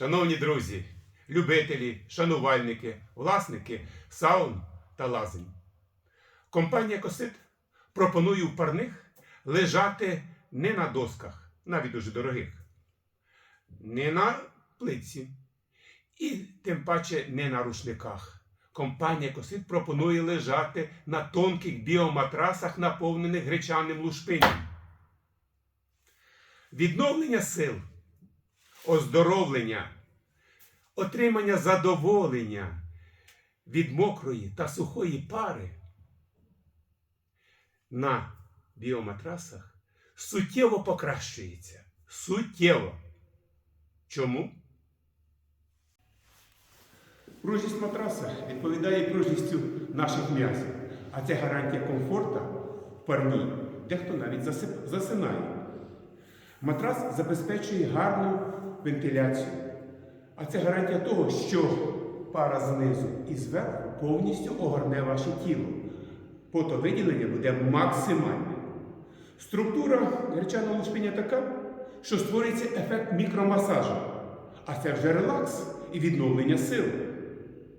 Шановні друзі, любителі, шанувальники, власники саун та лазень. Компанія Косит пропонує у парних лежати не на досках, навіть дуже дорогих, не на плитці і тим паче не на рушниках. Компанія Косит пропонує лежати на тонких біоматрасах, наповнених гречаним лушпинням. Відновлення сил, оздоровлення, отримання задоволення від мокрої та сухої пари на біоматрасах суттєво покращується. Суттєво. Чому? Пружність матраса відповідає пружністю наших м'язів, а це гарантія комфорту в парній. Дехто навіть засинає. Матрас забезпечує гарну вентиляцію, а це гарантія того, що пара знизу і зверху повністю огорне ваше тіло. Потовиділення буде максимальне. Структура гречаного лушпиня така, що створюється ефект мікромасажу, а це вже релакс і відновлення сил.